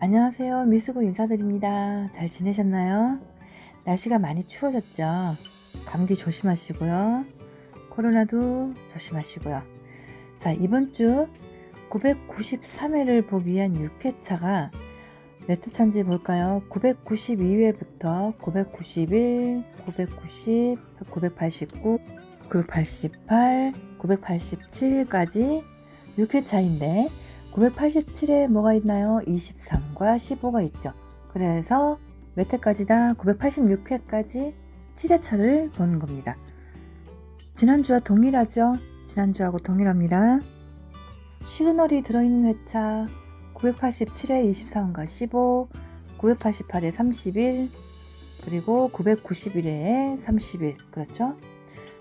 안녕하세요. 미스고 인사드립니다. 잘 지내셨나요? 날씨가 많이 추워졌죠? 감기 조심하시고요. 코로나도 조심하시고요. 자, 이번 주 993회를 보기 위한 6회차가 몇 회차인지 볼까요? 992회부터 991, 990, 989, 988, 987까지 6회차인데 987에 뭐가 있나요? 23과 15가 있죠. 그래서 몇 회까지다? 986회까지 7회차를 보는 겁니다. 지난주와 동일하죠? 지난주하고 동일합니다. 시그널이 들어있는 회차 987에 23과 15, 988에 31, 그리고 991에 31. 그렇죠?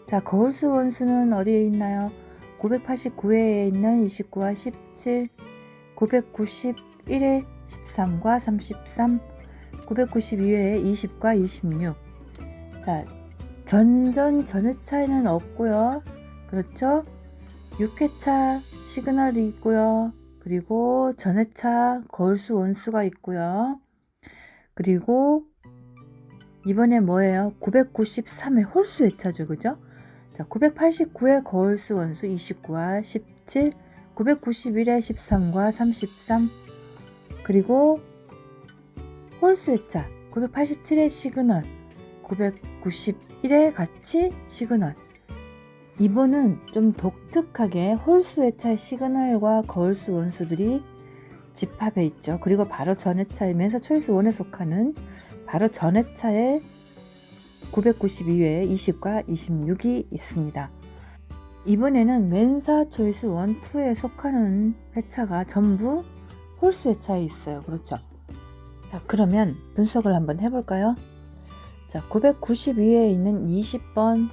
자, 거울수 원수는 어디에 있나요? 989회에 있는 29와 17, 991에 13과 33, 992회에 20과 26. 자, 전전 전회차에는 없고요. 그렇죠? 6회차 시그널이 있고요. 그리고 전회차 거울수 원수가 있고요. 그리고 이번에 뭐예요? 993회 홀수 회차죠. 그죠? 자, 989의 거울수 원수 29와 17, 991의 13과 33, 그리고 홀수 회차 987의 시그널, 991의 같이 시그널. 이번은 좀 독특하게 홀수 회차의 시그널과 거울수 원수들이 집합해 있죠. 그리고 바로 전 회차이면서 초이스 1에 속하는 바로 전 회차의 992회에 20과 26이 있습니다. 이번에는 멘사 초이스 1, 2에 속하는 회차가 전부 홀수 회차에 있어요. 그렇죠? 자, 그러면 분석을 한번 해볼까요? 자, 992회에 있는 20번,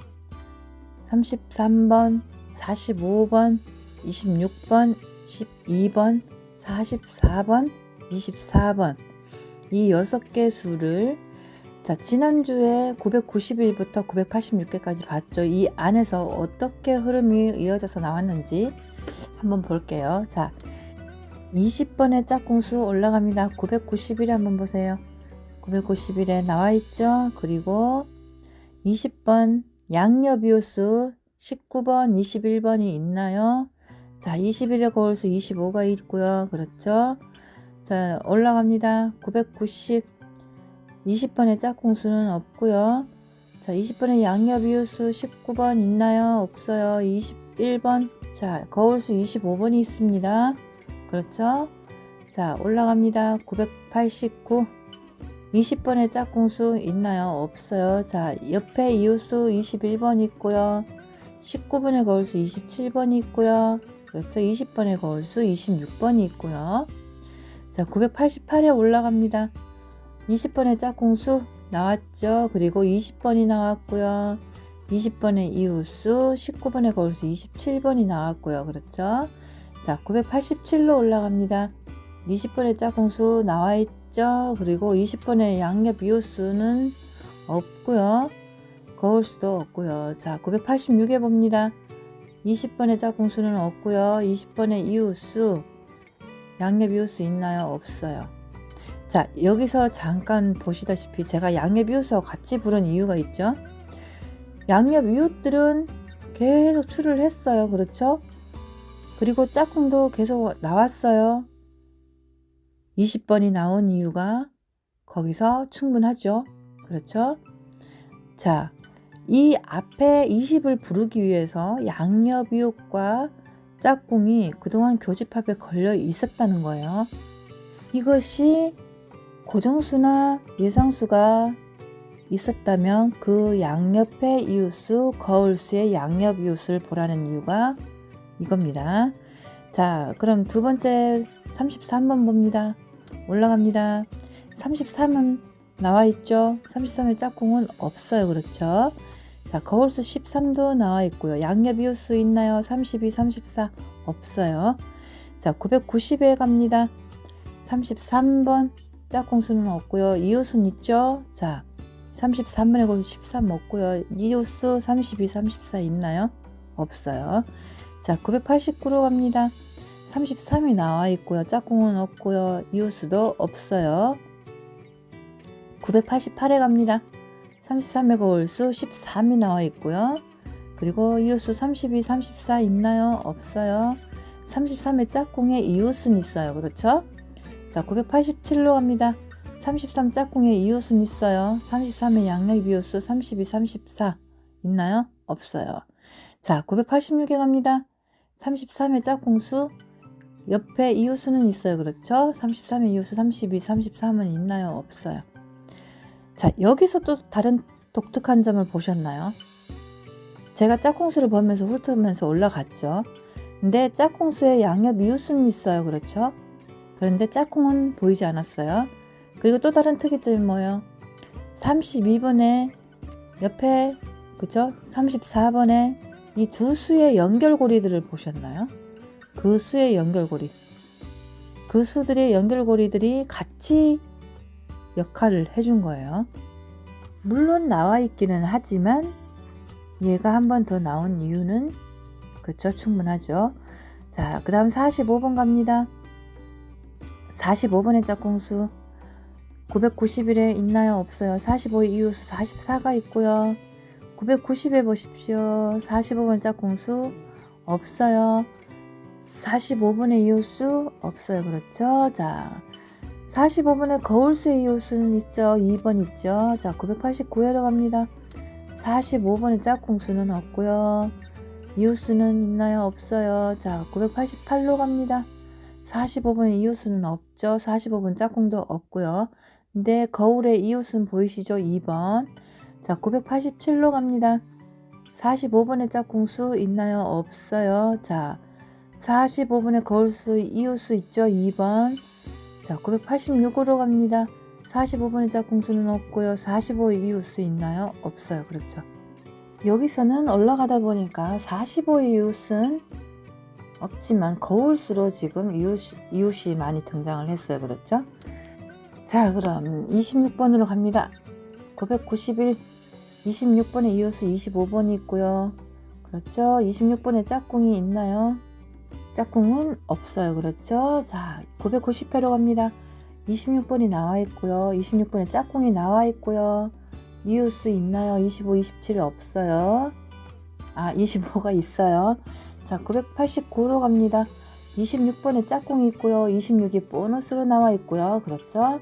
33번, 45번, 26번, 12번, 44번, 24번 이 6개 수를 자, 지난주에 991부터 986개까지 봤죠. 이 안에서 어떻게 흐름이 이어져서 나왔는지 한번 볼게요. 자, 20번의 짝꿍수 올라갑니다. 991에 한번 보세요. 991에 나와 있죠. 그리고 20번 양녀비호수 19번, 21번이 있나요? 자, 21의 거울수 25가 있고요. 그렇죠? 자, 올라갑니다. 990 20번의 짝꿍수는 없고요. 자, 20번의 양녀비호수 19번 있나요? 없어요. 21번. 자, 거울수 25번이 있습니다. 그렇죠? 자, 올라갑니다. 989. 20번의 짝꿍수 있나요? 없어요. 자, 옆에 이웃수 21번 있고요. 19번의 거울수 27번이 있고요. 그렇죠. 20번의 거울수 26번이 있고요. 자, 988에 올라갑니다. 20번의 짝꿍수 나왔죠. 그리고 20번이 나왔고요. 20번의 이웃수, 19번의 거울수 27번이 나왔고요. 그렇죠. 자, 987로 올라갑니다. 20번의 짝꿍수 나와 있죠. 그리고 20번의 양옆 이웃수는 없고요. 거울수도 없고요. 자, 986에 봅니다. 20번의 짝꿍수는 없고요. 20번의 이웃수, 양옆 이웃수 있나요? 없어요. 자, 여기서 잠깐 보시다시피 제가 양옆 이웃하고 같이 부른 이유가 있죠. 양옆 이웃들은 계속 출을 했어요. 그렇죠? 그리고 짝꿍도 계속 나왔어요. 20번이 나온 이유가 거기서 충분하죠. 그렇죠? 자, 이 앞에 20을 부르기 위해서 양옆 이웃과 짝꿍이 그동안 교집합에 걸려 있었다는 거예요. 이것이 고정수나 예상수가 있었다면 그 양옆의 이웃수, 거울수의 양옆 이웃을 보라는 이유가 이겁니다. 자, 그럼 두 번째 33번 봅니다. 올라갑니다. 33은 나와 있죠. 33의 짝꿍은 없어요. 그렇죠? 자, 거울수 13도 나와 있고요. 양옆 이웃수 있나요? 32, 34 없어요. 자, 990에 갑니다. 33번 짝꿍수는 없고요. 이웃은 있죠? 자, 33번에 걸려 13 없고요. 이웃수 32, 34 있나요? 없어요. 자, 989로 갑니다. 33이 나와 있고요. 짝꿍은 없고요. 이웃수도 없어요. 988에 갑니다. 33의 거울수 13이 나와 있고요. 그리고 이웃수 32, 34 있나요? 없어요. 33의 짝꿍에 이웃은 있어요. 그렇죠? 자, 987로 갑니다. 33 짝꿍에 이웃은 있어요. 33의 양력 비웃수 32, 34 있나요? 없어요. 자, 986에 갑니다. 33의 짝꿍수 옆에 이웃수는 있어요. 그렇죠? 33의 이웃수 32, 33은 있나요? 없어요. 자, 여기서 또 다른 독특한 점을 보셨나요? 제가 짝꿍수를 보면서 훑으면서 올라갔죠. 근데 짝꿍수에 양옆 이웃수는 있어요. 그렇죠? 그런데 짝꿍은 보이지 않았어요. 그리고 또 다른 특이점이 뭐예요? 32번에 옆에 그죠? 34번에 이 두 수의 연결고리들을 보셨나요? 그 수의 연결고리. 그 수들의 연결고리들이 같이 역할을 해준 거예요. 물론 나와 있기는 하지만 얘가 한 번 더 나온 이유는 그쵸 충분하죠. 자, 그 다음 45번 갑니다. 45번의 짝꿍수 991에 있나요? 없어요. 45의 이웃수 44가 있고요. 990에 보십시오. 45번 짝꿍수 없어요. 45번의 이웃수 없어요. 그렇죠? 자, 45번의 거울수의 이웃수는 있죠. 2번 있죠. 자, 989회로 갑니다. 45번의 짝꿍수는 없고요. 이웃수는 있나요? 없어요. 자, 988로 갑니다. 45번의 이웃수는 없죠. 45번 짝꿍도 없고요. 근데 거울의 이웃은 보이시죠? 2번. 자, 987로 갑니다. 45번의 짝꿍수 있나요? 없어요. 자, 45번의 거울수 이웃수 있죠? 2번. 자, 986으로 갑니다. 45번의 짝꿍수는 없고요. 45의 이웃수 있나요? 없어요. 그렇죠. 여기서는 올라가다 보니까 45의 이웃은 없지만 거울수로 지금 이웃, 이웃이 많이 등장을 했어요. 그렇죠? 자, 그럼 26번으로 갑니다. 991, 26번에 이웃수 25번이 있고요. 그렇죠? 26번에 짝꿍이 있나요? 짝꿍은 없어요. 그렇죠? 자, 990회로 갑니다. 26번이 나와 있고요. 26번에 짝꿍이 나와 있고요. 이웃수 있나요? 25, 27이 없어요. 아, 25가 있어요. 자, 989로 갑니다. 26번에 짝꿍이 있고요. 26이 보너스로 나와 있고요. 그렇죠?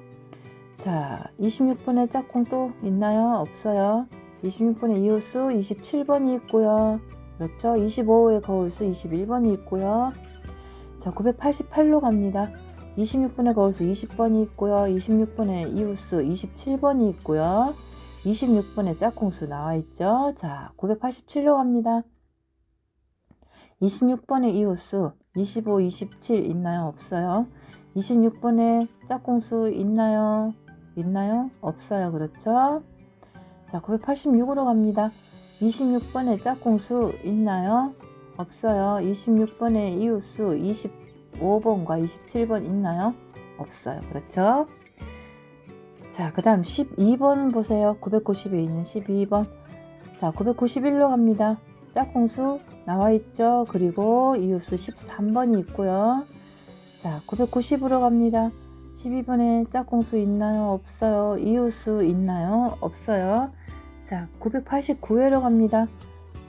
자, 26번에 짝꿍 또 있나요? 없어요. 26번에 이웃수 27번이 있고요. 그렇죠? 25의 거울수 21번이 있고요. 자, 988로 갑니다. 26번의 거울수 20번이 있고요. 26번의 이웃수 27번이 있고요. 26번의 짝꿍수 나와 있죠. 자, 987로 갑니다. 26번의 이웃수 25, 27 있나요? 없어요. 26번의 짝꿍수 있나요? 있나요? 없어요. 그렇죠? 자, 986으로 갑니다. 26번의 짝꿍수 있나요? 없어요. 26번의 이웃수 25번과 27번 있나요? 없어요. 그렇죠? 자, 그 다음 12번 보세요. 990에 있는 12번. 자, 991로 갑니다. 짝꿍수 나와 있죠. 그리고 이웃수 13번이 있고요. 자, 990으로 갑니다. 12번에 짝꿍수 있나요? 없어요. 이웃수 있나요? 없어요. 자, 989회로 갑니다.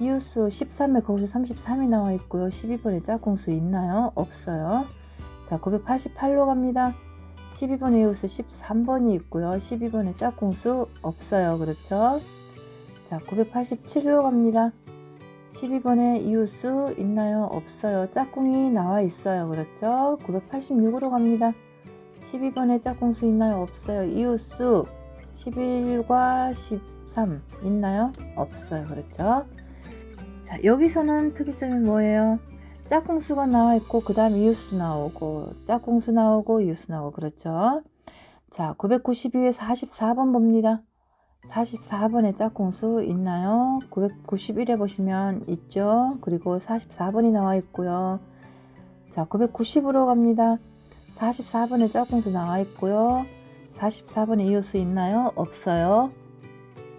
이웃수 13회 거기서 33이 나와 있고요. 12번에 짝꿍수 있나요? 없어요. 자, 988로 갑니다. 12번에 이웃수 13번이 있고요. 12번에 짝꿍수 없어요. 그렇죠? 자, 987로 갑니다. 12번에 이웃수 있나요? 없어요. 짝꿍이 나와 있어요. 그렇죠? 986으로 갑니다. 12번에 짝꿍수 있나요? 없어요. 이웃수 11과 13 있나요? 없어요. 그렇죠? 자, 여기서는 특이점이 뭐예요? 짝꿍수가 나와 있고 그 다음 이웃수 나오고 짝꿍수 나오고 이웃수 나오고 그렇죠? 자, 992에 44번 봅니다. 44번에 짝꿍수 있나요? 991에 보시면 있죠. 그리고 44번이 나와 있고요. 자, 990으로 갑니다. 44번에 짝꿍수 나와 있고요. 44번에 이웃수 있나요? 없어요.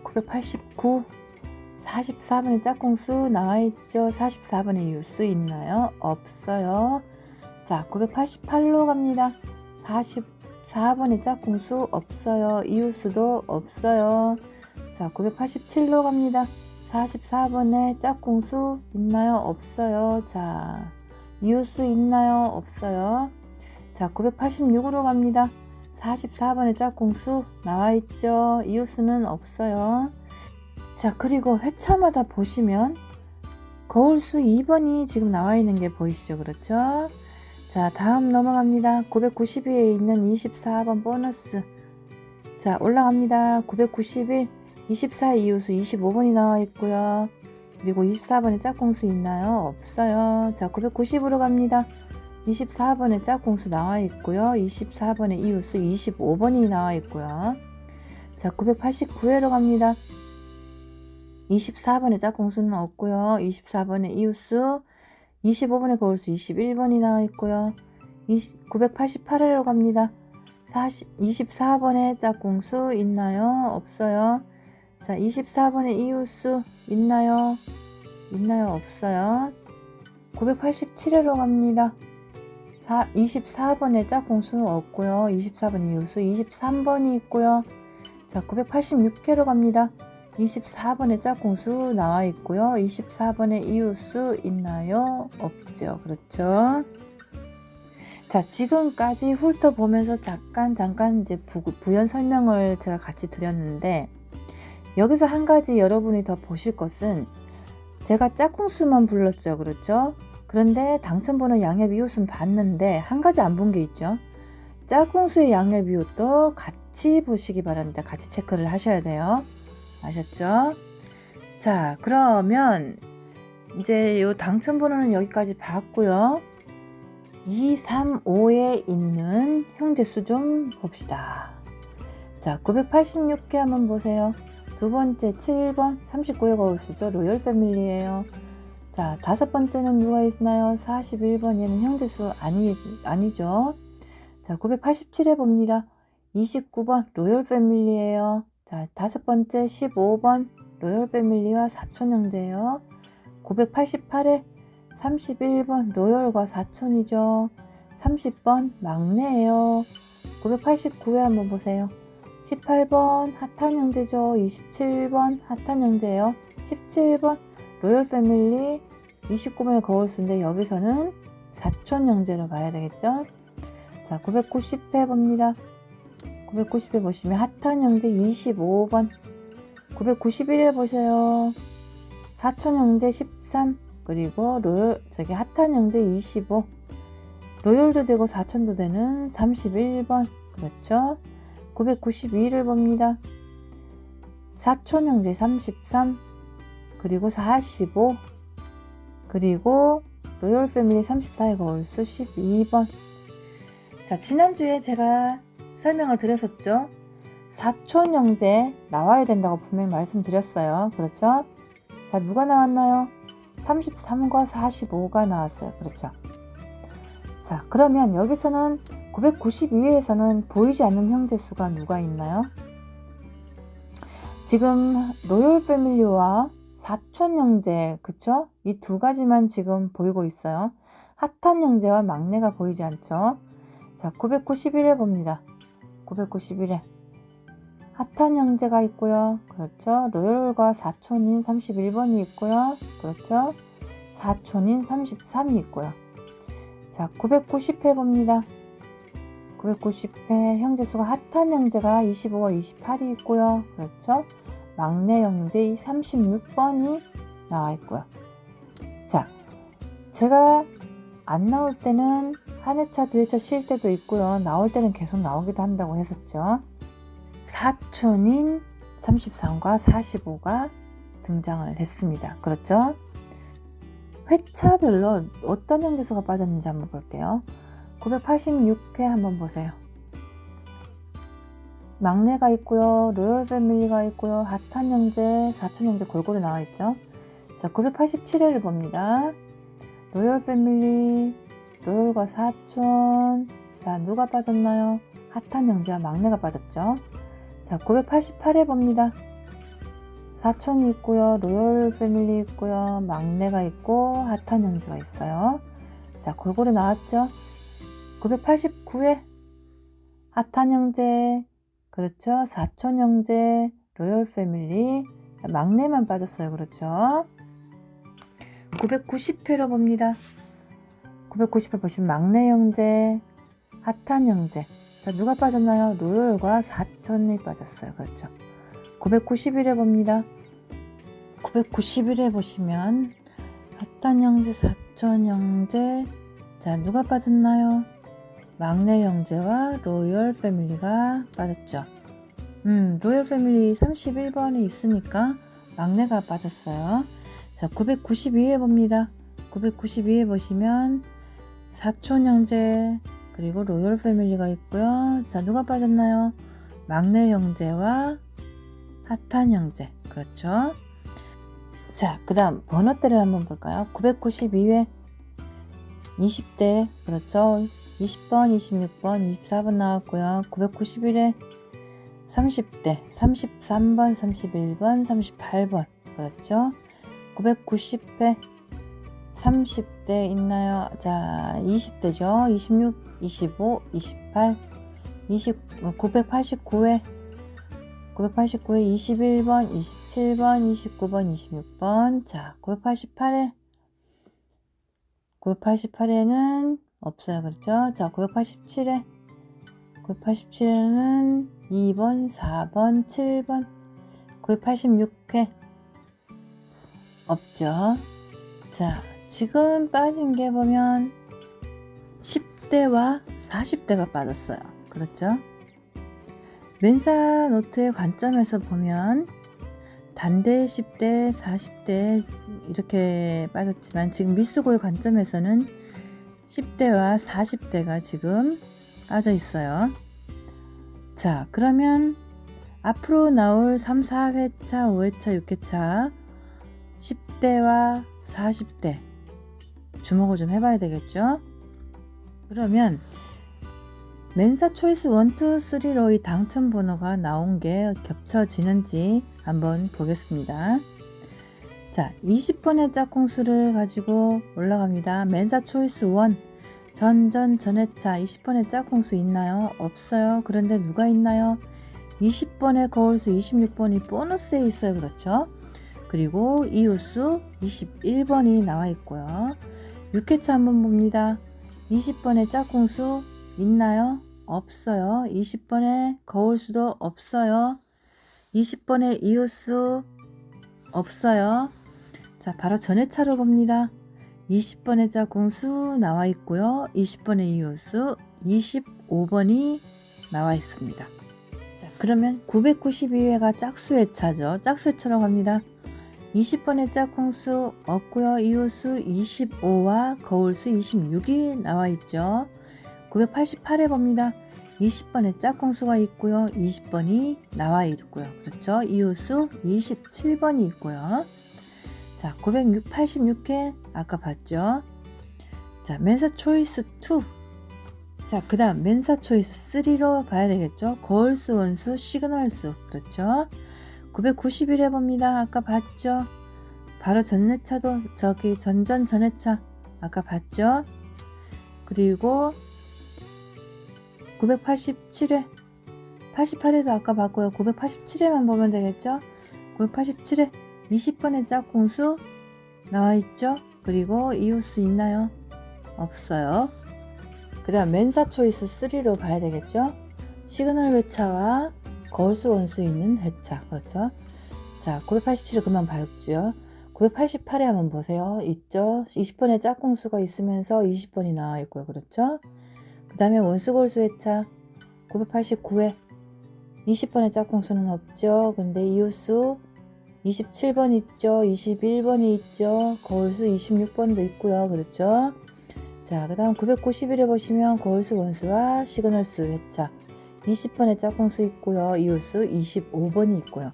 989 44번에 짝꿍수 나와 있죠. 44번에 이웃수 있나요? 없어요. 자, 988로 갑니다. 44번에 짝꿍수 없어요. 이웃수도 없어요. 자, 987로 갑니다. 44번에 짝꿍수 있나요? 없어요. 자, 이웃수 있나요? 없어요. 자, 986으로 갑니다. 44번에 짝꿍수 나와 있죠. 이웃수는 없어요. 자, 그리고 회차마다 보시면 거울수 2번이 지금 나와 있는 게 보이시죠? 그렇죠? 자, 다음 넘어갑니다. 990위에 있는 24번 보너스. 자, 올라갑니다. 991, 24 이웃수 25번이 나와 있고요. 그리고 24번에 짝꿍수 있나요? 없어요. 자, 990으로 갑니다. 24번에 짝꿍수 나와 있고요. 24번에 이웃수 25번이 나와 있고요. 자, 989회로 갑니다. 24번에 짝꿍수는 없고요. 24번에 이웃수, 25번에 거울수 21번이 나와 있고요. 988회로 갑니다. 40, 24번에 짝꿍수 있나요? 없어요. 자, 24번에 이웃수 있나요? 있나요? 없어요. 987회로 갑니다. 4, 24번에 짝꿍수 없고요. 24번 이웃수 23번이 있고요. 자, 986회로 갑니다. 24번에 짝꿍수 나와 있고요. 24번에 이웃수 있나요? 없죠. 그렇죠. 자, 지금까지 훑어보면서 잠깐, 잠깐 이제 부, 부연 설명을 제가 같이 드렸는데, 여기서 한 가지 여러분이 더 보실 것은, 제가 짝꿍수만 불렀죠. 그렇죠? 그런데 당첨번호 양엽 이웃은 봤는데, 한 가지 안 본 게 있죠. 짝꿍수의 양엽 이웃도 같이 보시기 바랍니다. 같이 체크를 하셔야 돼요. 아셨죠? 자, 그러면 이제 요 당첨 번호는 여기까지 봤고요. 2, 3, 5에 있는 형제수 좀 봅시다. 자, 986개 한번 보세요. 두 번째 7번 39에 거울수죠. 로열 패밀리예요. 자, 다섯 번째는 누가 있나요? 41번 얘는 형제수 아니, 아니죠. 자, 987에 봅니다. 29번 로열 패밀리예요. 자, 다섯 번째 15번 로열 패밀리와 사촌 형제예요. 988에 31번 로열과 사촌이죠. 30번 막내예요. 989회 한번 보세요. 18번 핫한 형제죠. 27번 핫한 형제예요. 17번 로열 패밀리 29번의 거울수인데 여기서는 사촌 형제로 봐야 되겠죠. 자, 990회 봅니다. 990에 보시면 핫한 형제 25번 991에 보세요. 사촌 형제 13 그리고 로열 저기 핫한 형제 25 로열도 되고 사촌도 되는 31번. 그렇죠? 992를 봅니다. 사촌 형제 33 그리고 45 그리고 로열 패밀리 34에 거울수 12번. 자 지난주에 제가 설명을 드렸었죠. 사촌 형제 나와야 된다고 분명히 말씀드렸어요. 그렇죠? 자, 누가 나왔나요? 33과 45가 나왔어요. 그렇죠? 자, 그러면 여기서는 992회에서는 보이지 않는 형제 수가 누가 있나요? 지금 로열 패밀리와 사촌 형제, 그쵸? 이 두 가지만 지금 보이고 있어요. 핫한 형제와 막내가 보이지 않죠? 자, 991에 봅니다. 991에 핫한 형제가 있고요. 그렇죠. 로열과 사촌인 31번이 있고요. 그렇죠. 사촌인 33이 있고요. 자, 990회 봅니다. 990회 형제수가 핫한 형제가 25와 28이 있고요. 그렇죠. 막내 형제 36번이 나와 있고요. 자, 제가 안 나올 때는 한 회차, 두 회차 쉴 때도 있고요. 나올 때는 계속 나오기도 한다고 했었죠. 사촌인 33과 45가 등장을 했습니다. 그렇죠? 회차별로 어떤 형제수가 빠졌는지 한번 볼게요. 986회 한번 보세요. 막내가 있고요. 로열 패밀리가 있고요. 핫한 형제, 사촌 형제 골고루 나와 있죠. 자, 987회를 봅니다. 로열 패밀리, 로열과 사촌. 자, 누가 빠졌나요? 핫한 형제와 막내가 빠졌죠. 자, 988회 봅니다. 사촌이 있고요. 로열 패밀리 있고요. 막내가 있고 핫한 형제가 있어요. 자, 골고루 나왔죠. 989회 핫한 형제 그렇죠 사촌 형제 로열 패밀리 자, 막내만 빠졌어요 그렇죠 990회로 봅니다. 990회 보시면 막내 형제 핫한 형제. 자 누가 빠졌나요? 로열과 사촌이 빠졌어요. 그렇죠. 991회 봅니다. 991회 보시면 핫한 형제 사촌 형제. 자 누가 빠졌나요? 막내 형제와 로열 패밀리가 빠졌죠. 음, 로열 패밀리 31번이 있으니까 막내가 빠졌어요. 자, 992회 봅니다. 992회 보시면 사촌 형제 그리고 로열 패밀리가 있고요. 자, 누가 빠졌나요? 막내 형제와 핫한 형제. 그렇죠. 자, 그 다음 번호대를 한번 볼까요? 992회 20대 그렇죠. 20번, 26번, 24번 나왔고요. 991에 30대, 33번, 31번, 38번. 그렇죠? 990회 30대 있나요? 자, 20대죠. 26, 25, 28, 20, 989회 989회 21번, 27번, 29번, 26번. 자, 988회 988회는 없어요. 그렇죠? 자, 987회. 987회는 2번, 4번, 7번. 986회. 없죠? 자, 지금 빠진 게 보면 10대와 40대가 빠졌어요. 그렇죠? 멘사 노트의 관점에서 보면 단대 10대, 40대 이렇게 빠졌지만 지금 미스고의 관점에서는 10대와 40대가 지금 빠져 있어요. 자, 그러면 앞으로 나올 3, 4회차, 5회차, 6회차 10대와 40대 주목을 좀 해봐야 되겠죠? 그러면 멘사 초이스 1, 2, 3로 이 당첨 번호가 나온 게 겹쳐지는지 한번 보겠습니다. 자, 20번의 짝꿍수를 가지고 올라갑니다. 멘사 초이스 1. 전전 전회차 20번의 짝꿍수 있나요? 없어요. 그런데 누가 있나요? 20번의 거울수 26번이 보너스에 있어요. 그렇죠? 그리고 이웃수 21번이 나와 있고요. 6회차 한번 봅니다. 20번의 짝꿍수 있나요? 없어요. 20번의 거울수도 없어요. 20번의 이웃수 없어요. 자, 바로 전회차로 봅니다. 20번의 짝꿍수 나와 있고요. 20번의 이웃수 25번이 나와 있습니다. 자, 그러면 992회가 짝수회차죠. 짝수회차로 갑니다. 20번의 짝꿍수 없고요. 이웃수 25와 거울수 26이 나와 있죠. 988회 봅니다. 20번의 짝꿍수가 있고요. 20번이 나와 있고요. 그렇죠. 이웃수 27번이 있고요. 자, 986회 아까 봤죠? 자, 멘사 초이스 2. 자, 그 다음 멘사 초이스 3로 봐야 되겠죠? 거울수, 원수, 시그널수. 그렇죠? 991회 봅니다. 아까 봤죠? 바로 전회차도 저기 전전 전회차 아까 봤죠? 그리고 987회 88회도 아까 봤고요. 987회만 보면 되겠죠? 987회 20번의 짝꿍수 나와 있죠? 그리고 이웃수 있나요? 없어요. 그 다음 멘사 초이스 3로 봐야 되겠죠? 시그널 회차와 거울수 원수 있는 회차. 그렇죠? 자, 987을 그만 봤죠? 988에 한번 보세요. 있죠? 20번의 짝꿍수가 있으면서 20번이 나와 있고요. 그렇죠? 그 다음에 원수 골수 회차 989회 20번의 짝꿍수는 없죠. 근데 이웃수 27번 있죠. 21번이 있죠. 거울수 26번도 있고요. 그렇죠? 자, 그 다음 991에 보시면 거울수 원수와 시그널수 회차 20번의 짝꿍수 있고요. 이웃수 25번이 있고요.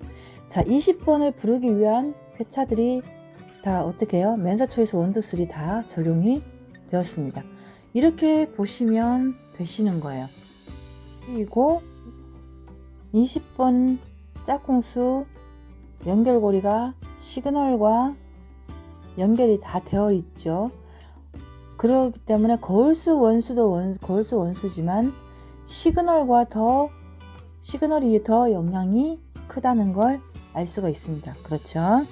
자, 20번을 부르기 위한 회차들이 다 어떻게 해요? 멘사 초이스 원두 술이 다 적용이 되었습니다. 이렇게 보시면 되시는 거예요. 그리고 20번 짝꿍수 연결고리가 시그널과 연결이 다 되어 있죠. 그렇기 때문에 거울수 원수도 원, 거울수 원수지만 시그널과 더 시그널이 더 영향이 크다는 걸 알 수가 있습니다. 그렇죠?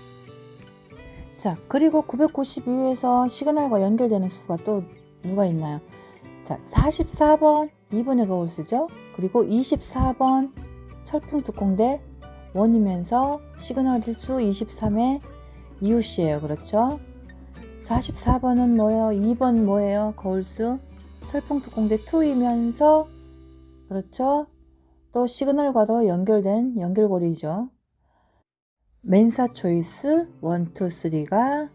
자, 그리고 992에서 시그널과 연결되는 수가 또 누가 있나요? 자, 44번 2번의 거울수죠. 그리고 24번 철풍 특공대 원이면서 시그널 수 23의 이웃이에요. 그렇죠? 44번은 뭐예요? 2번 뭐예요? 거울수 철풍특공대 2이면서 그렇죠? 또 시그널과도 연결된 연결고리죠. 맨사 초이스 1, 2, 3가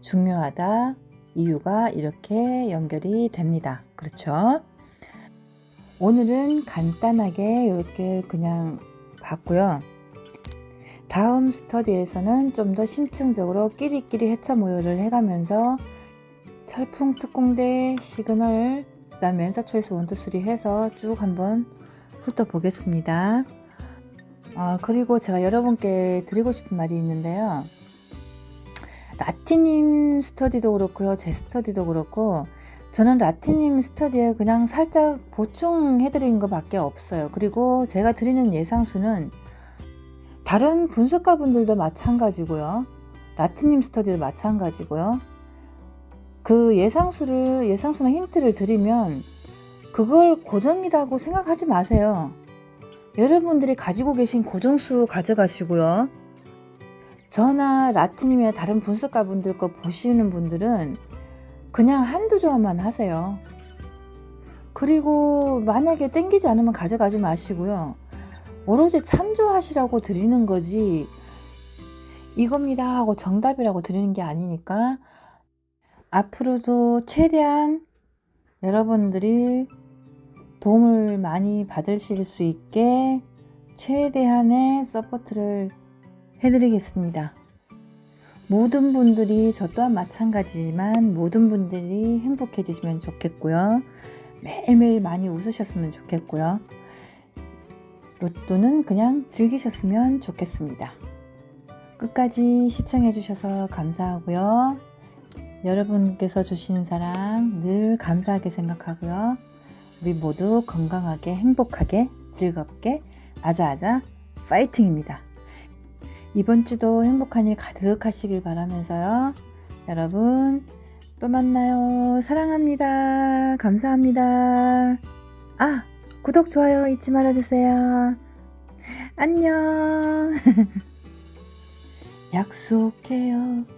중요하다. 이유가 이렇게 연결이 됩니다. 그렇죠? 오늘은 간단하게 이렇게 그냥 봤고요. 다음 스터디에서는 좀 더 심층적으로 끼리끼리 해차 모여를 해가면서 철풍 특공대 시그널 그 다음에 연사초에서 원투 쓰리 해서 쭉 한번 훑어보겠습니다. 아 그리고 제가 여러분께 드리고 싶은 말이 있는데요. 라티님 스터디도 그렇고요, 제 스터디도 그렇고 저는 라티님 스터디에 그냥 살짝 보충해드린 것밖에 없어요. 그리고 제가 드리는 예상수는 다른 분석가분들도 마찬가지고요. 라티님 스터디도 마찬가지고요. 그 예상수를 예상수나 힌트를 드리면 그걸 고정이라고 생각하지 마세요. 여러분들이 가지고 계신 고정수 가져가시고요. 저나 라티님이나 다른 분석가분들 거 보시는 분들은 그냥 한두 조합만 하세요. 그리고 만약에 땡기지 않으면 가져가지 마시고요. 오로지 참조하시라고 드리는 거지 이겁니다 하고 정답이라고 드리는 게 아니니까 앞으로도 최대한 여러분들이 도움을 많이 받으실 수 있게 최대한의 서포트를 해드리겠습니다. 모든 분들이 저 또한 마찬가지지만 모든 분들이 행복해지시면 좋겠고요. 매일매일 많이 웃으셨으면 좋겠고요. 로또는 그냥 즐기셨으면 좋겠습니다. 끝까지 시청해주셔서 감사하고요. 여러분께서 주시는 사랑 늘 감사하게 생각하고요. 우리 모두 건강하게 행복하게 즐겁게 아자아자 파이팅입니다. 이번 주도 행복한 일 가득하시길 바라면서요. 여러분 또 만나요. 사랑합니다. 감사합니다. 아, 구독, 좋아요 잊지 말아주세요. 안녕. 약속해요.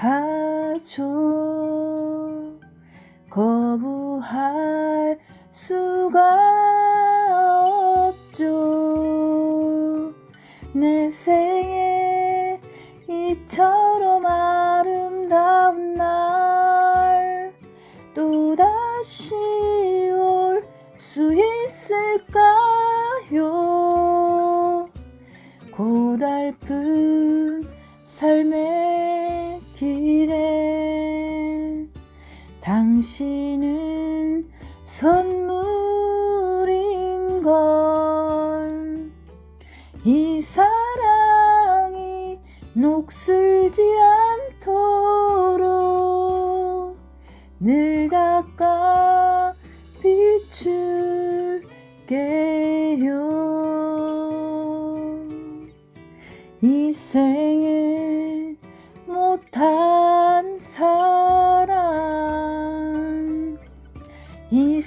하죠 거부할 수가 없죠. 내 생에 이처럼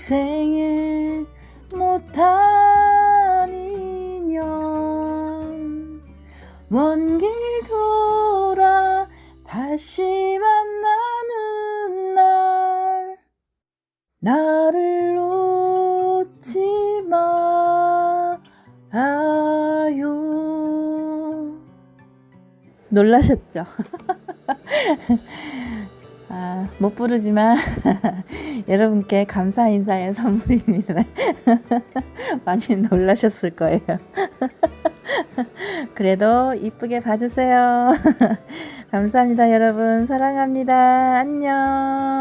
이 생에 못한 인연. 먼 길 돌아 다시 만나는 날. 나를 놓지 말아요. 놀라셨죠? 아, 못 부르지만 여러분께 감사 인사의 선물입니다. 많이 놀라셨을 거예요. 그래도 이쁘게 봐주세요. 감사합니다, 여러분. 사랑합니다. 안녕.